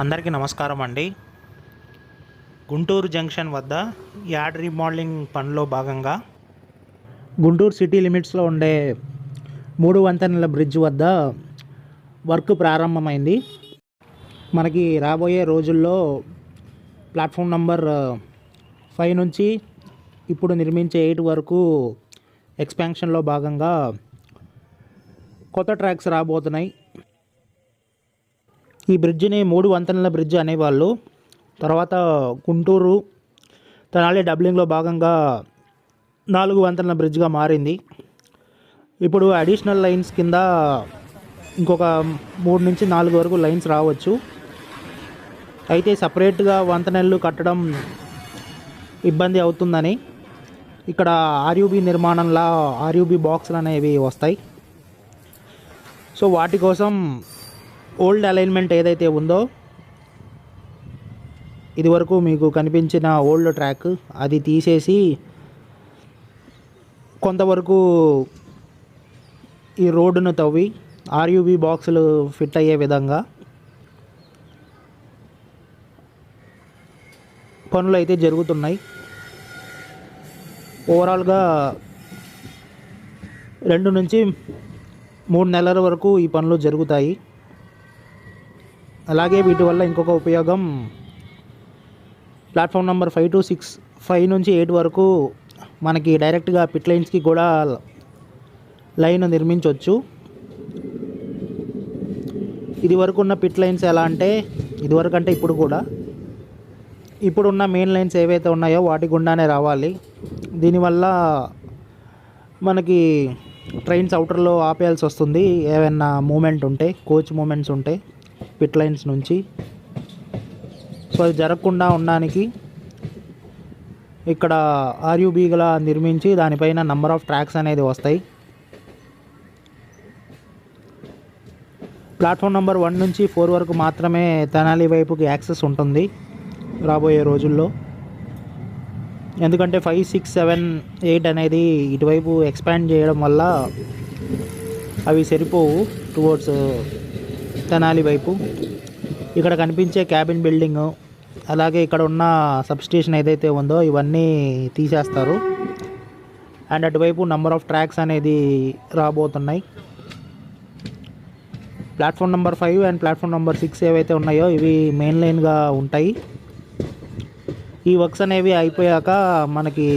అందరికీ నమస్కారం అండి. గుంటూరు జంక్షన్ వద్ద యార్డ్ రీమోడలింగ్ పనిలో భాగంగా గుంటూరు సిటీ లిమిట్స్లో ఉండే మూడు వంతెనల బ్రిడ్జ్ వద్ద వర్క్ ప్రారంభమైంది. మనకి రాబోయే రోజుల్లో ప్లాట్ఫామ్ నంబర్ ఫైవ్ నుంచి ఇప్పుడు నిర్మించే ఎయిట్ వరకు ఎక్స్పాన్షన్లో భాగంగా కొత్త ట్రాక్స్ రాబోతున్నాయి. ఈ బ్రిడ్జిని మూడు వంతెనల బ్రిడ్జ్ అనేవాళ్ళు. తర్వాత గుంటూరు తెనాలి డబ్లింగ్లో భాగంగా నాలుగు వంతెనల బ్రిడ్జ్గా మారింది. ఇప్పుడు అడిషనల్ లైన్స్ కింద ఇంకొక మూడు నుంచి నాలుగు వరకు లైన్స్ రావచ్చు. అయితే సపరేట్గా వంతెనలు కట్టడం ఇబ్బంది అవుతుందని ఇక్కడ ఆర్యూబీ నిర్మాణంలా ఆర్యూబీ బాక్సులు అనేవి వస్తాయి. సో వాటి కోసం ఓల్డ్ అలైన్మెంట్ ఏదైతే ఉందో ఇదివరకు మీకు కనిపించిన ఓల్డ్ ట్రాక్ అది తీసేసి కొంతవరకు ఈ రోడ్డును తవ్వి ఆర్యూబీ బాక్సులు ఫిట్ అయ్యే విధంగా పనులు అయితే జరుగుతున్నాయి. ఓవరాల్గా రెండు నుంచి మూడు నెలల వరకు ఈ పనులు జరుగుతాయి. అలాగే వీటి వల్ల ఇంకొక ఉపయోగం. Platform number five two six five నుంచి ఎయిట్ వరకు మనకి డైరెక్ట్గా పిట్ లైన్స్కి కూడా లైన్ నిర్మించవచ్చు ఇది వరకు ఉన్న పిట్ లైన్స్ ఎలా అంటే ఇదివరకు అంటే ఇప్పుడు కూడా. ఇప్పుడున్న మెయిన్ లైన్స్ ఏవైతే ఉన్నాయో వాటి గుండానే రావాలి. దీనివల్ల మనకి ట్రైన్స్ అవుటర్లో ఆపేయాల్సి వస్తుంది. ఏమైనా మూమెంట్ ఉంటే కోచ్ మూమెంట్స్ ఉంటే. పిట్ లైన్స్ నుంచి. సో అది జరగకుండా ఉండడానికి ఇక్కడ ఆర్యూబీగా నిర్మించి దానిపైన నంబర్ ఆఫ్ ట్రాక్స్ అనేది వస్తాయి. ప్లాట్ఫామ్ నెంబర్ వన్ నుంచి ఫోర్ వరకు మాత్రమే తెనాలి వైపుకి యాక్సెస్ ఉంటుంది రాబోయే రోజుల్లో. ఎందుకంటే ఫైవ్ సిక్స్ సెవెన్ ఎయిట్ అనేది ఇటువైపు ఎక్స్పాండ్ చేయడం వల్ల అవి సరిపోవు టువర్డ్స్ తెనాలి వైపు. ఇక్కడ కనిపించే క్యాబిన్ బిల్డింగ్ అలాగే ఇక్కడ ఉన్న సబ్స్టేషన్ ఏదైతే ఉందో ఇవన్నీ తీసేస్తారు. అండ్ అటువైపు నెంబర్ ఆఫ్ ట్రాక్స్ అనేది రాబోతున్నాయి. Platform number five and platform number six ఏవైతే ఉన్నాయో ఇవి మెయిన్ లైన్గా ఉంటాయి. ఈ వర్క్స్ అనేవి అయిపోయాక మనకి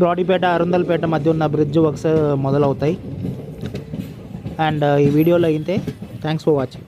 బ్రాడీపేట అరుందల్పేట మధ్య ఉన్న బ్రిడ్జ్ వర్క్స్ మొదలవుతాయి. అండ్ ఈ వీడియోలో అయితే థ్యాంక్స్ ఫర్ వాచింగ్